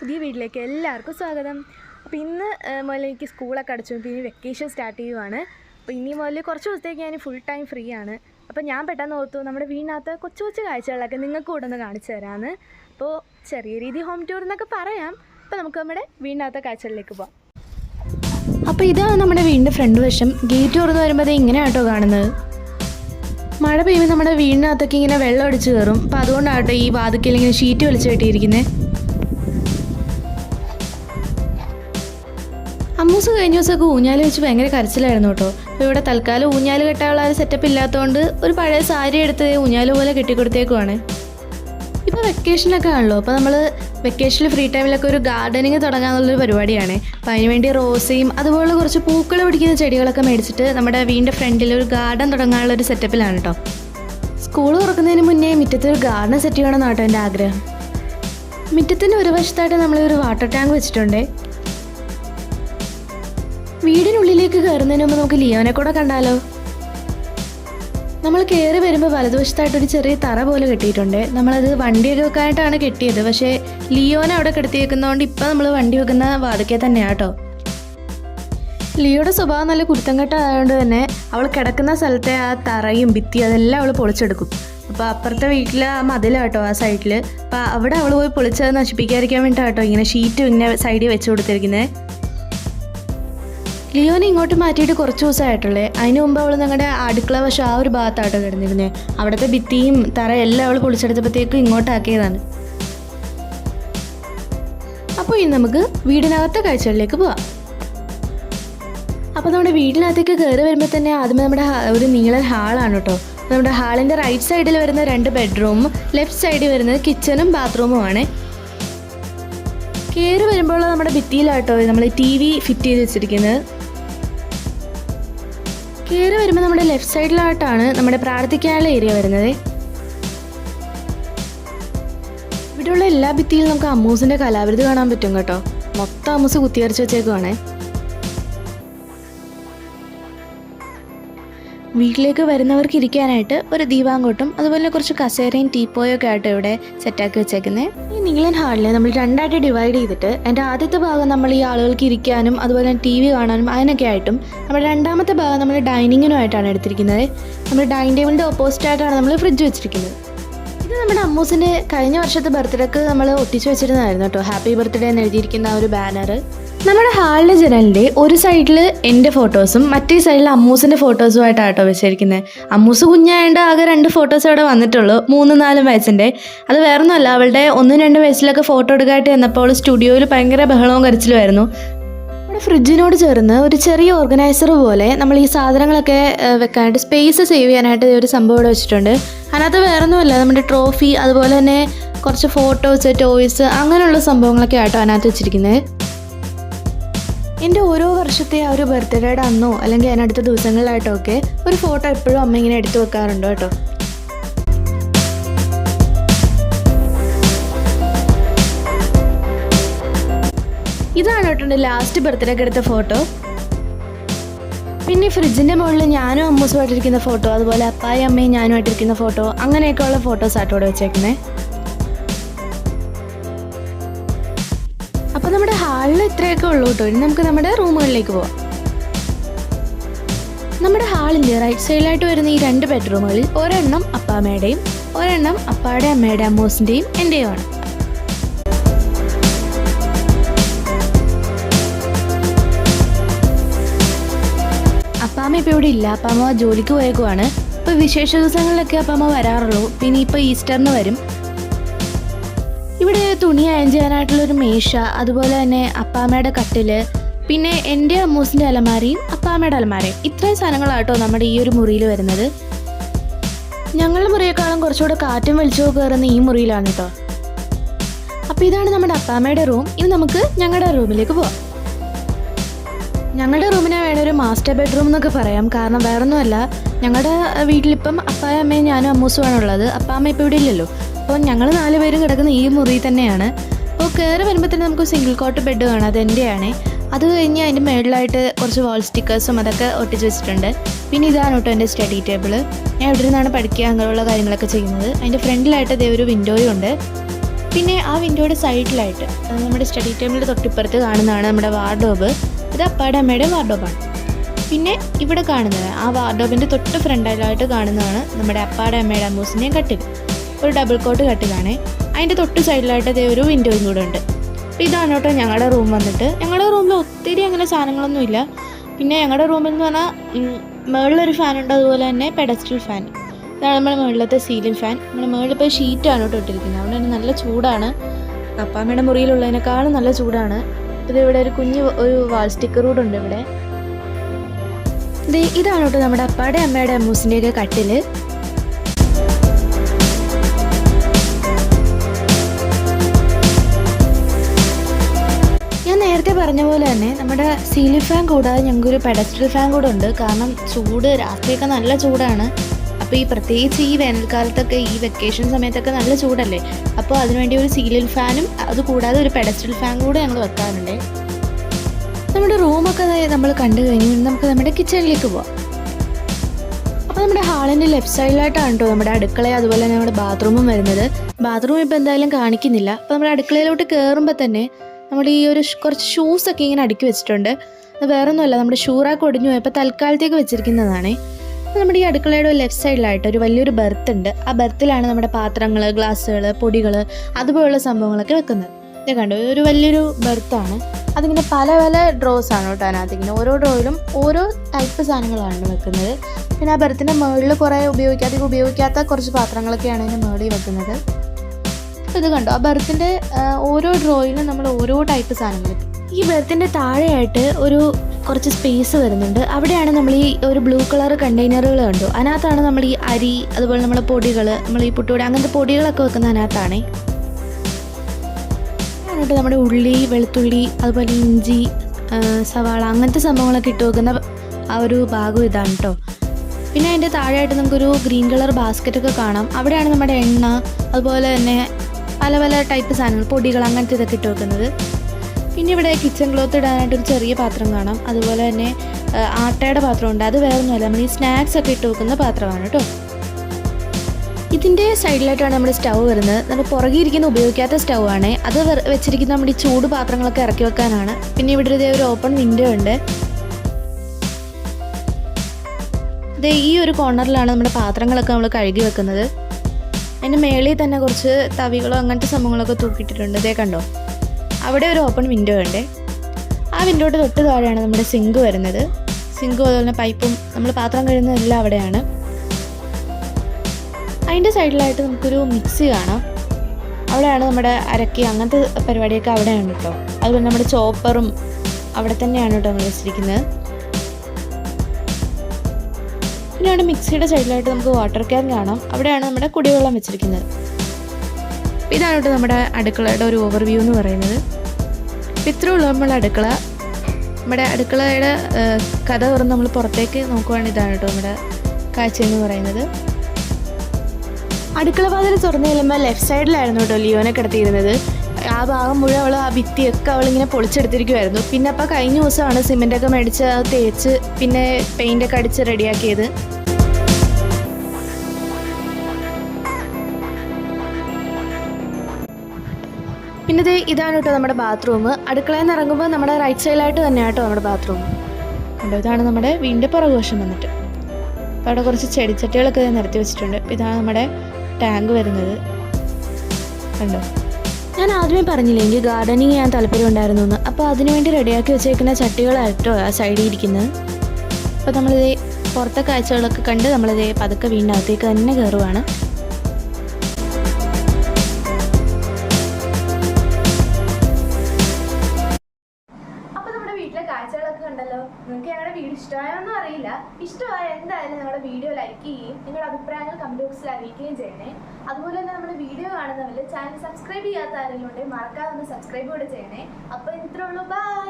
പുതിയ വീട്ടിലേക്ക് എല്ലാവർക്കും സ്വാഗതം. അപ്പോൾ ഇന്ന് മുതലേ എനിക്ക് സ്കൂളൊക്കെ അടച്ചു. പിന്നെ വെക്കേഷൻ സ്റ്റാർട്ട് ചെയ്യുവാണ്. അപ്പോൾ ഇനി മുതൽ കുറച്ച് ദിവസത്തേക്ക് ഞാൻ ഫുൾ ടൈം ഫ്രീ ആണ്. അപ്പോൾ ഞാൻ പെട്ടെന്ന് ഓർത്തു നമ്മുടെ വീടിനകത്ത് കൊച്ചു കൊച്ചു കാഴ്ചകളൊക്കെ നിങ്ങൾക്ക് കൂടെ ഒന്ന് കാണിച്ചു തരാമെന്ന് അപ്പോൾ ചെറിയ രീതി ഹോം ടൂർ എന്നൊക്കെ പറയാം. അപ്പോൾ നമുക്ക് നമ്മുടെ വീടിനകത്തെ കാഴ്ചകളിലേക്ക് പോകാം അപ്പോൾ ഇതാണ് നമ്മുടെ വീടിന്റെ ഫ്രണ്ട് വശം. ഗേറ്റ് തുറന്ന് വരുമ്പോൾ ഇങ്ങനെ ആട്ടോ കാണുന്നത്. മഴ പെയ്യുമ്പോൾ നമ്മുടെ വീടിനകത്തൊക്കെ ഇങ്ങനെ വെള്ളം അടിച്ച് കയറും. അപ്പോൾ അതുകൊണ്ടാട്ടോ ഈ വാതിക്കൽ ഇങ്ങനെ ഷീറ്റ് വലിച്ചു കെട്ടിയിരിക്കുന്നത് അമ്മൂസ് കഴിഞ്ഞ ദിവസമൊക്കെ ഊഞ്ഞാൽ വെച്ച് ഭയങ്കര കരച്ചിലായിരുന്നു കേട്ടോ. അപ്പോൾ ഇവിടെ തൽക്കാലം ഊഞ്ഞാൽ കെട്ടാനുള്ള ഒരു സെറ്റപ്പ് ഇല്ലാത്തതുകൊണ്ട് ഒരു പഴയ സാരി എടുത്ത് ഊഞ്ഞാൽ പോലെ കെട്ടിക്കൊടുത്തേക്കുവാണ്. ഇപ്പോൾ വെക്കേഷനൊക്കെ ആണല്ലോ. അപ്പോൾ നമ്മൾ വെക്കേഷനിൽ ഫ്രീ ടൈമിലൊക്കെ ഒരു ഗാർഡനിങ് തുടങ്ങാന്നുള്ളൊരു പരിപാടിയാണ്. അപ്പോൾ അതിനുവേണ്ടി റോസയും അതുപോലെ കുറച്ച് പൂക്കൾ പിടിക്കുന്ന ചെടികളൊക്കെ മേടിച്ചിട്ട് നമ്മുടെ വീടിന്റെ ഫ്രണ്ടിൽ ഒരു ഗാർഡൻ തുടങ്ങാനുള്ള ഒരു സെറ്റപ്പിലാണ് കേട്ടോ. സ്കൂൾ തുറക്കുന്നതിന് മുന്നേ മുറ്റത്ത് ഒരു ഗാർഡൻ സെറ്റ് ചെയ്യണമെന്നാണ് കേട്ടോ എന്റെ ആഗ്രഹം. മുറ്റത്തിന്റെ ഒരു വശത്തായിട്ട് നമ്മളൊരു വാട്ടർ ടാങ്ക് വെച്ചിട്ടുണ്ട്. വീടിനുള്ളിലേക്ക് കയറുന്നതിന് മുമ്പ് നമുക്ക് ലിയോനെ കൂടെ കണ്ടാലോ? നമ്മൾ കയറി വരുമ്പോൾ വലതുവശത്തായിട്ട് ഒരു ചെറിയ തറ പോലെ കെട്ടിയിട്ടുണ്ട്. നമ്മളത് വണ്ടിയൊക്കെ വെക്കാനായിട്ടാണ് കെട്ടിയത്. പക്ഷേ ലിയോനെ അവിടെ കിടത്തിയേക്കുന്നതുകൊണ്ട് ഇപ്പം നമ്മൾ വണ്ടി വെക്കുന്ന വാതിക്കെ തന്നെയാണ് കേട്ടോ ലിയോയുടെ സ്വഭാവം നല്ല കുരുത്തം തന്നെ അവൾ കിടക്കുന്ന സ്ഥലത്തെ ആ തറയും ഭിത്തി അതെല്ലാം അവൾ പൊളിച്ചെടുക്കും. അപ്പോൾ അപ്പുറത്തെ വീട്ടിൽ ആ മതിലാട്ടോ ആ സൈഡിൽ അപ്പോൾ അവിടെ അവൾ പോയി പൊളിച്ചത് നശിപ്പിക്കാതിരിക്കാൻ വേണ്ടിയിട്ടാട്ടോ ഇങ്ങനെ ഷീറ്റ് ഇങ്ങനെ സൈഡിൽ വെച്ച് കൊടുത്തിരിക്കുന്നത് ലിയോനെ ഇങ്ങോട്ട് മാറ്റിയിട്ട് കുറച്ച് ദിവസമായിട്ടുള്ളേ. അതിന് മുമ്പ് അവൾ ഞങ്ങളുടെ അടുക്കള വശം ആ ഒരു ഭാഗത്താട്ടോ കിടന്നിരുന്നേ. അവിടുത്തെ ഭിത്തിയും തറ എല്ലാം അവൾ പൊളിച്ചെടുത്തപ്പോഴത്തേക്കും ഇങ്ങോട്ടാക്കിയതാണ്. അപ്പോൾ ഇനി നമുക്ക് വീടിനകത്തെ കാഴ്ചകളിലേക്ക് പോവാം. അപ്പോൾ നമ്മുടെ വീടിനകത്തേക്ക് കയറി വരുമ്പോൾ തന്നെ ആദ്യമേ നമ്മുടെ ഒരു നീളൻ ഹാളാണ് കേട്ടോ നമ്മുടെ ഹാളിന്റെ റൈറ്റ് സൈഡിൽ വരുന്ന രണ്ട് ബെഡ്റൂമും ലെഫ്റ്റ് സൈഡിൽ വരുന്നത് കിച്ചണും ബാത്റൂമുമാണ് കയറി വരുമ്പോൾ നമ്മുടെ ഭിത്തിയിലാട്ടോ നമ്മൾ ടി വി ഫിറ്റ് ചെയ്ത് വെച്ചിരിക്കുന്നത്. കയറി വരുമ്പോൾ നമ്മുടെ ലെഫ്റ്റ് സൈഡിലായിട്ടാണ് നമ്മുടെ പ്രാർത്ഥിക്കാനുള്ള ഏരിയ വരുന്നത്. ഇവിടെയുള്ള എല്ലാ ഭിത്തിയിലും നമുക്ക് അമ്മൂസിന്റെ കലാവിരുത് കാണാൻ പറ്റും കേട്ടോ. മൊത്തം അമ്മൂസ് കുത്തിയരച്ച് വെച്ചേക്കുവാണേ. വീട്ടിലേക്ക് വരുന്നവർക്ക് ഇരിക്കാനായിട്ട് ഒരു ദീപാങ്കോട്ടും അതുപോലെ കുറച്ച് കസേരയും ടീപ്പോയും ഒക്കെ ആയിട്ട് ഇവിടെ സെറ്റാക്കി വെച്ചേക്കുന്നത് ഈ നീളൻ ഹാളിനെ നമ്മൾ രണ്ടായിട്ട് ഡിവൈഡ് ചെയ്തിട്ട് എന്റെ ആദ്യത്തെ ഭാഗം നമ്മൾ ഈ ആളുകൾക്ക് ഇരിക്കാനും അതുപോലെ തന്നെ ടി വി കാണാനും അതിനൊക്കെ ആയിട്ടും നമ്മുടെ രണ്ടാമത്തെ ഭാഗം നമ്മൾ ഡൈനിങ്ങിനുമായിട്ടാണ് എടുത്തിരിക്കുന്നത്. നമ്മൾ ഡൈനിങ് ടേബിളിന്റെ ഓപ്പോസിറ്റ് ആയിട്ടാണ് നമ്മൾ ഫ്രിഡ്ജ് വെച്ചിരിക്കുന്നത്. ഇത് നമ്മുടെ അമ്മൂസിന്റെ കഴിഞ്ഞ വർഷത്തെ ബർത്ത്ഡേക്ക് നമ്മൾ ഒട്ടിച്ചു വെച്ചിരുന്നതായിരുന്നു കേട്ടോ. ഹാപ്പി ബർത്ത്ഡേ എന്ന് എഴുതിയിരിക്കുന്ന ഒരു ബാനർ നമ്മുടെ ഹാളിലെ ജനലിന്റെ ഒരു സൈഡിൽ എന്റെ ഫോട്ടോസും മറ്റേ സൈഡിൽ അമ്മൂസിന്റെ ഫോട്ടോസും ആയിട്ടാണ് കേട്ടോ വെച്ചിരിക്കുന്നത് അമ്മൂസ് കുഞ്ഞായതുകൊണ്ട് ആകെ രണ്ട് ഫോട്ടോസ് അവിടെ വന്നിട്ടുള്ളൂ. മൂന്ന് നാലും വയസ്സിന്റെ അത് വേറൊന്നുമല്ല അവളുടെ ഒന്നും രണ്ട് വയസ്സിലൊക്കെ ഫോട്ടോ എടുക്കാനായിട്ട് ചെന്നപ്പോൾ സ്റ്റുഡിയോയിൽ ഭയങ്കര ബഹളവും കരച്ചിലുമായിരുന്നു നമ്മുടെ ഫ്രിഡ്ജിനോട് ചേർന്ന് ഒരു ചെറിയ ഓർഗനൈസർ പോലെ നമ്മൾ ഈ സാധനങ്ങളൊക്കെ വെക്കാനായിട്ട് സ്പേസ് സേവ് ചെയ്യാനായിട്ട് ഒരു സംഭവം ഇവിടെ വെച്ചിട്ടുണ്ട്. അതിനകത്ത് വേറൊന്നുമല്ല നമ്മുടെ ട്രോഫി അതുപോലെ തന്നെ കുറച്ച് ഫോട്ടോസ് ടോയ്സ് അങ്ങനെയുള്ള സംഭവങ്ങളൊക്കെ ആയിട്ടോ അതിനകത്ത് വെച്ചിരിക്കുന്നത് എന്റെ ഓരോ വർഷത്തെ ആ ഒരു ബർത്ത്ഡേയുടെ അന്നോ അല്ലെങ്കിൽ അതിനടുത്ത ദിവസങ്ങളിലായിട്ടോ ഒക്കെ ഒരു ഫോട്ടോ എപ്പോഴും അമ്മ ഇങ്ങനെ എടുത്തു വെക്കാറുണ്ടോ കേട്ടോ. ഇതാണ് കേട്ടോ ലാസ്റ്റ് ബർത്ത്ഡേക്ക് എടുത്ത ഫോട്ടോ പിന്നെ ഫ്രിഡ്ജിന്റെ മുകളിൽ ഞാനും അമ്മൂസുമായിട്ടിരിക്കുന്ന ഫോട്ടോ അതുപോലെ അപ്പായും അമ്മയും ഞാനുമായിട്ടിരിക്കുന്ന ഫോട്ടോ അങ്ങനെയൊക്കെയുള്ള ഫോട്ടോസ് ആട്ടോ ഇവിടെ വെച്ചേക്കുന്നത് ഇത്രയൊക്കെ ഉള്ളൂ കേട്ടോ ഇനി നമുക്ക് നമ്മുടെ റൂമുകളിലേക്ക് പോവാം. നമ്മുടെ ഹാളിന്റെ റൈറ്റ് സൈഡിലായിട്ട് വരുന്ന ഈ രണ്ട് ബെഡ്റൂമുകളിൽ ഒരെണ്ണം അപ്പാമ്മയുടെയും ഒരെണ്ണം അപ്പാടെ അമ്മയുടെ അമ്മൂസിന്റെയും എന്റെയുമാണ്. അപ്പാമ്മ ഇപ്പോൾ ഇവിടെ ഇല്ല. അപ്പാമ്മ ജോലിക്ക് പോയേക്കുവാണ്. ഇപ്പോൾ വിശേഷ ദിവസങ്ങളിലൊക്കെ അപ്പാമ്മ വരാറുള്ളൂ. പിന്നെ ഇപ്പോൾ ഈസ്റ്ററിന് വരും. തുണി അയൺ ചെയ്യാനായിട്ടുള്ള ഒരു മേശ അതുപോലെ തന്നെ അപ്പാമ്മയുടെ കട്ടിൽ പിന്നെ എന്റെ അമ്മൂസിന്റെ അലമാരയും അപ്പാമ്മയുടെ അലമാരയും. ഇത്രയും സാധനങ്ങളാട്ടോ നമ്മുടെ ഈ ഒരു മുറിയിൽ വരുന്നത്. ഞങ്ങളുടെ മുറിയേക്കാളും കുറച്ചുകൂടെ കാറ്റും വെളിച്ചവും കയറുന്ന ഈ മുറിയിലാണ് കേട്ടോ അപ്പോൾ ഇതാണ് നമ്മുടെ അപ്പാമ്മയുടെ റൂം. ഇനി നമുക്ക് ഞങ്ങളുടെ റൂമിലേക്ക് പോവാം. ഞങ്ങളുടെ റൂമിനെ വേണ ഒരു മാസ്റ്റർ ബെഡ്റൂം എന്നൊക്കെ പറയാം. കാരണം വേറൊന്നുമല്ല ഞങ്ങളുടെ വീട്ടിലിപ്പം അപ്പായ അമ്മയും ഞാനും അമ്മൂസുമാണ് ഉള്ളത്. അപ്പാമ്മ ഇപ്പോൾ ഇവിടെ ഇല്ലല്ലോ. അപ്പോൾ ഞങ്ങൾ നാല് പേരും കിടക്കുന്ന ഈ മുറി തന്നെയാണ്. അപ്പോൾ കയറി വരുമ്പോൾ തന്നെ നമുക്ക് സിംഗിൾ കോട്ട് ബെഡ് വേണം അത് എന്റെയാണ്. അത് കഴിഞ്ഞ് അതിന്റെ മേളിലായിട്ട് കുറച്ച് വാൾ സ്റ്റിക്കേഴ്സും അതൊക്കെ ഒട്ടിച്ച് വെച്ചിട്ടുണ്ട്. പിന്നെ ഇതാണ് കേട്ടോ എന്റെ സ്റ്റഡി ടേബിൾ ഞാൻ ഇവിടെ നിന്നാണ് പഠിക്കുക അങ്ങനെയുള്ള കാര്യങ്ങളൊക്കെ ചെയ്യുന്നത്. അതിന്റെ ഫ്രണ്ടിലായിട്ട് അതേ ഒരു വിൻഡോയും ഉണ്ട്. പിന്നെ ആ വിൻഡോയുടെ സൈഡിലായിട്ട് അത് നമ്മുടെ സ്റ്റഡി ടേബിളിന്റെ തൊട്ടിപ്പുറത്ത് കാണുന്നതാണ് നമ്മുടെ വാർഡോബ് ഇത് അപ്പാടെ അമ്മയുടെ വാർഡോബാണ് പിന്നെ ഇവിടെ കാണുന്നത് ആ വാർഡോബിന്റെ തൊട്ട് ഫ്രണ്ടിലായിട്ട് കാണുന്നതാണ് നമ്മുടെ അപ്പാടെ അമ്മയുടെ അമ്മൂസിന്റെയും കട്ടിൽ ഒരു ഡബിൾ കോട്ട് കട്ടിലാണ് അതിന്റെ തൊട്ട് സൈഡിലായിട്ട് അതേ ഒരു വിൻഡോയും കൂടെ ഉണ്ട്. അപ്പോൾ ഇതാണ് കേട്ടോ ഞങ്ങളുടെ റൂം വന്നിട്ട്. ഞങ്ങളുടെ റൂമിൽ ഒത്തിരി അങ്ങനെ സാധനങ്ങളൊന്നുമില്ല പിന്നെ ഞങ്ങളുടെ റൂമിൽ എന്ന് പറഞ്ഞാൽ മുകളിലൊരു ഉണ്ട്. അതുപോലെ തന്നെ പെഡസ്റ്റൽ ഫാൻ ഇതാണ് നമ്മുടെ മുകളിലത്തെ സീലിംഗ് ഫാൻ നമ്മുടെ മുകളിലിപ്പോൾ ഷീറ്റാണ് കേട്ടോ ഇട്ടിരിക്കുന്നത്. അതുകൊണ്ട് തന്നെ നല്ല ചൂടാണ്. അപ്പാമ്മയുടെ മുറിയിലുള്ളതിനേക്കാളും നല്ല ചൂടാണ്. ഇത് ഇവിടെ ഒരു കുഞ്ഞ് ഒരു വാൾ സ്റ്റിക്കർ കൂടെ ഉണ്ട് ഇവിടെ. ഇതാണ് കേട്ടോ നമ്മുടെ അപ്പാടെ അമ്മയുടെ അമ്മൂസിന്റെയൊക്കെ കട്ടിൽ. നേരത്തെ പറഞ്ഞ പോലെ തന്നെ നമ്മുടെ സീലിംഗ് ഫാൻ കൂടാതെ ഞങ്ങൾക്കൊരു പെഡസ്റ്റൽ ഫാൻ കൂടെ ഉണ്ട്. കാരണം ചൂട് രാത്രിയൊക്കെ നല്ല ചൂടാണ്. അപ്പോൾ ഈ പ്രത്യേകിച്ച് ഈ വേനൽക്കാലത്തൊക്കെ ഈ വെക്കേഷൻ സമയത്തൊക്കെ നല്ല ചൂടല്ലേ? അപ്പോൾ അതിനുവേണ്ടി ഒരു സീലിംഗ് ഫാനും അത് കൂടാതെ ഒരു പെഡസ്റ്റൽ ഫാൻ കൂടെ ഞങ്ങൾ വെക്കാറുണ്ട്. നമ്മുടെ റൂമൊക്കെ നമ്മൾ കണ്ടു കഴിഞ്ഞ് നമുക്ക് നമ്മുടെ കിച്ചണിലേക്ക് പോവാം. അപ്പോൾ നമ്മുടെ ഹാളിന്റെ ലെഫ്റ്റ് സൈഡിലായിട്ടാണ് കേട്ടോ നമ്മുടെ അടുക്കള അതുപോലെ തന്നെ നമ്മുടെ ബാത്റൂമും വരുന്നത്. ബാത്റൂം ഇപ്പോൾ എന്തായാലും കാണിക്കുന്നില്ല. അപ്പോൾ നമ്മുടെ അടുക്കളയിലോട്ട് കയറുമ്പോൾ തന്നെ നമ്മുടെ ഈ ഒരു കുറച്ച് ഷൂസൊക്കെ ഇങ്ങനെ അടുക്കി വെച്ചിട്ടുണ്ട്. അത് വേറെ ഒന്നുമല്ല നമ്മുടെ ഷൂറാക്ക് ഒടിഞ്ഞു പോയപ്പോൾ തൽക്കാലത്തേക്ക് വെച്ചിരിക്കുന്നതാണ്. നമ്മുടെ ഈ അടുക്കളയുടെ ലെഫ്റ്റ് സൈഡിലായിട്ട് ഒരു വലിയൊരു ബെർത്ത് ഉണ്ട്. ആ ബെർത്തിലാണ് നമ്മുടെ പാത്രങ്ങൾ ഗ്ലാസ്സുകൾ പൊടികൾ അതുപോലുള്ള സംഭവങ്ങളൊക്കെ വെക്കുന്നത്. ഇത് കണ്ടു? ഒരു വലിയൊരു ബെർത്താണ് അതിങ്ങനെ പല പല ഡ്രോസ് ആണ് കേട്ടോ അതിനകത്ത് ഇങ്ങനെ ഓരോ ഡ്രോയിലും ഓരോ ടൈപ്പ് സാധനങ്ങളാണ് വെക്കുന്നത്. പിന്നെ ആ ബെർത്തിന്റെ മുകളിൽ കുറേ ഉപയോഗിക്കാതെ ഉപയോഗിക്കാത്ത കുറച്ച് പാത്രങ്ങളൊക്കെയാണ് ഇതിന്റെ മുകളിൽ വെക്കുന്നത്. അപ്പോൾ ഇത് കണ്ടോ? ആ ബെർത്തിന്റെ ഓരോ ഡ്രോയിലും നമ്മൾ ഓരോ ടൈപ്പ് സാധനങ്ങൾ ഈ ബെർത്തിന്റെ താഴെയായിട്ട് ഒരു കുറച്ച് സ്പേസ് വരുന്നുണ്ട്. അവിടെയാണ് നമ്മൾ ഈ ഒരു ബ്ലൂ കളർ കണ്ടെയ്നറുകൾ കണ്ടു. അതിനകത്താണ് നമ്മൾ ഈ അരി അതുപോലെ നമ്മളെ പൊടികൾ നമ്മൾ ഈ പുട്ടുപൊടി അങ്ങനത്തെ പൊടികളൊക്കെ വെക്കുന്ന അതിനകത്താണേ. എന്നിട്ട് നമ്മുടെ ഉള്ളി വെളുത്തുള്ളി അതുപോലെ ഇഞ്ചി സവാള അങ്ങനത്തെ സംഭവങ്ങളൊക്കെ ഇട്ട് വെക്കുന്ന ആ ഒരു ഭാഗം ഇതാണ് കേട്ടോ പിന്നെ അതിന്റെ താഴെയായിട്ട് നമുക്കൊരു ഗ്രീൻ കളർ ബാസ്ക്കറ്റൊക്കെ കാണാം. അവിടെയാണ് നമ്മുടെ എണ്ണ അതുപോലെ തന്നെ പല പല ടൈപ്പ് സാധനങ്ങൾ പൊടികൾ അങ്ങനത്തെ ഇതൊക്കെ ഇട്ട് വെക്കുന്നത്. പിന്നെ ഇവിടെ കിച്ചൺ ക്ലോത്ത് ഇടാനായിട്ട് ഒരു ചെറിയ പാത്രം കാണാം. അതുപോലെ തന്നെ ആട്ടയുടെ പാത്രമുണ്ട് അത് വേറെ ഒന്നുമല്ല നമ്മൾ ഈ സ്നാക്സ് ഒക്കെ ഇട്ട് വെക്കുന്ന പാത്രമാണ് കേട്ടോ ഇതിന്റെ സൈഡിലായിട്ടാണ് നമ്മുടെ സ്റ്റൗ വരുന്നത്. നമ്മൾ പുറകെ ഇരിക്കുന്ന ഉപയോഗിക്കാത്ത സ്റ്റൗ ആണ്. അത് വെച്ചിരിക്കുന്ന നമ്മുടെ ഈ ചൂട് പാത്രങ്ങളൊക്കെ ഇറക്കി വെക്കാനാണ്. പിന്നെ ഇവിടെ ഇതേ ഒരു ഓപ്പൺ വിൻഡോ ഉണ്ട്. ഇതേ ഈ ഒരു കോർണറിലാണ് നമ്മുടെ പാത്രങ്ങളൊക്കെ നമ്മൾ കഴുകി വെക്കുന്നത്. അതിന്റെ മേളിൽ തന്നെ കുറച്ച് തവികളോ അങ്ങനത്തെ സംഭവങ്ങളൊക്കെ തൂക്കിയിട്ടിട്ടുണ്ട്. ഇതേ കണ്ടോ? അവിടെ ഒരു ഓപ്പൺ വിൻഡോ ഉണ്ട്. ആ വിൻഡോയുടെ തൊട്ട് താഴെയാണ് നമ്മുടെ സിങ്ക് വരുന്നത്. സിങ്കും അതുപോലെ തന്നെ പൈപ്പും നമ്മൾ പാത്രം കഴുകുന്നതെല്ലാം അവിടെയാണ്. അതിന്റെ സൈഡിലായിട്ട് നമുക്കൊരു മിക്സി കാണാം. അവിടെയാണ് നമ്മുടെ അരക്കി അങ്ങനത്തെ പരിപാടിയൊക്കെ അവിടെയാണ് കേട്ടോ. അതുപോലെ നമ്മുടെ ചോപ്പറും അവിടെ തന്നെയാണ് കേട്ടോ നമ്മൾ വെച്ചിരിക്കുന്നത്. പിന്നെ അവിടെ മിക്സിയുടെ സൈഡിലായിട്ട് നമുക്ക് വാട്ടർ ക്യാൻ കാണാം. അവിടെയാണ് നമ്മുടെ കുടിവെള്ളം വെച്ചിരിക്കുന്നത്. ഇതാണ് നമ്മുടെ അടുക്കളയുടെ ഒരു ഓവർവ്യൂ എന്ന് പറയുന്നത്. ഇത്രയുള്ള നമ്മുടെ അടുക്കള. നമ്മുടെ അടുക്കളയുടെ കഥ തുറന്ന് നമ്മൾ പുറത്തേക്ക് നോക്കുവാണെങ്കിൽ ഇതാണ് കേട്ടോ നമ്മുടെ കാഴ്ച എന്ന് പറയുന്നത്. അടുക്കള വാതിൽ തുറന്നു ചെല്ലുമ്പോൾ ലെഫ്റ്റ് സൈഡിലായിരുന്നു കേട്ടോ ലിയോനെ കിടത്തിയിരുന്നത്. ആ ഭാഗം മുഴുവൻ അവൾ ആ ഭിത്തിയൊക്കെ അവളിങ്ങനെ പൊളിച്ചെടുത്തിരിക്കുമായിരുന്നു പിന്നെ അപ്പോൾ കഴിഞ്ഞ ദിവസമാണ് സിമെന്റൊക്കെ മേടിച്ച് തേച്ച് പിന്നെ പെയിന്റൊക്കെ അടിച്ച് റെഡിയാക്കിയത്. പിന്നെ ഇതാണ് കേട്ടോ നമ്മുടെ ബാത്റൂം. അടുക്കളയിൽ നിന്ന് ഇറങ്ങുമ്പോൾ നമ്മുടെ റൈറ്റ് സൈഡിലായിട്ട് തന്നെയാണ് കേട്ടോ നമ്മുടെ ബാത്റൂം. കണ്ടോ ഇതാണ് നമ്മുടെ വീടിന്റെ പുറകുവശം വന്നിട്ട്. അപ്പോൾ അവിടെ കുറച്ച് ചെടിച്ചട്ടികളൊക്കെ നിരത്തി വെച്ചിട്ടുണ്ട്. ഇതാണ് നമ്മുടെ ടാങ്ക് വരുന്നത്. കണ്ടോ? ഞാൻ ആദ്യമേ പറഞ്ഞില്ലേ എനിക്ക് ഗാർഡനിങ് ചെയ്യാൻ താല്പര്യം ഉണ്ടായിരുന്നു എന്ന്. അപ്പോൾ അതിനുവേണ്ടി റെഡിയാക്കി വെച്ചേക്കുന്ന ചട്ടികളായിട്ടോ ആ സൈഡിൽ ഇരിക്കുന്നത്. അപ്പോൾ നമ്മളിത് പുറത്തെ കാഴ്ചകളൊക്കെ കണ്ട് നമ്മളിത് പതുക്കെ വീടിനകത്തേക്ക് തന്നെ കയറുവാണ്. കണ്ടല്ലോ? നിങ്ങൾക്ക് ഞങ്ങളുടെ വീഡിയോ ഇഷ്ടമായോന്നും അറിയില്ല. ഇഷ്ടമായ എന്തായാലും ഞങ്ങളുടെ വീഡിയോ ലൈക്ക് ചെയ്യുകയും നിങ്ങളുടെ അഭിപ്രായങ്ങൾ കമന്റ് ബോക്സിൽ അറിയിക്കുകയും ചെയ്യണേ. അതുപോലെ തന്നെ നമ്മുടെ വീഡിയോ കാണുന്നവർ ചാനൽ സബ്സ്ക്രൈബ് ചെയ്യാത്ത ആരെങ്കിലും ഉണ്ടെങ്കിൽ മറക്കാതെ ഒന്ന് സബ്സ്ക്രൈബ് കൂടെ ചെയ്യണേ. അപ്പൊ ഇത്രേ ഉള്ളൂ. ബൈ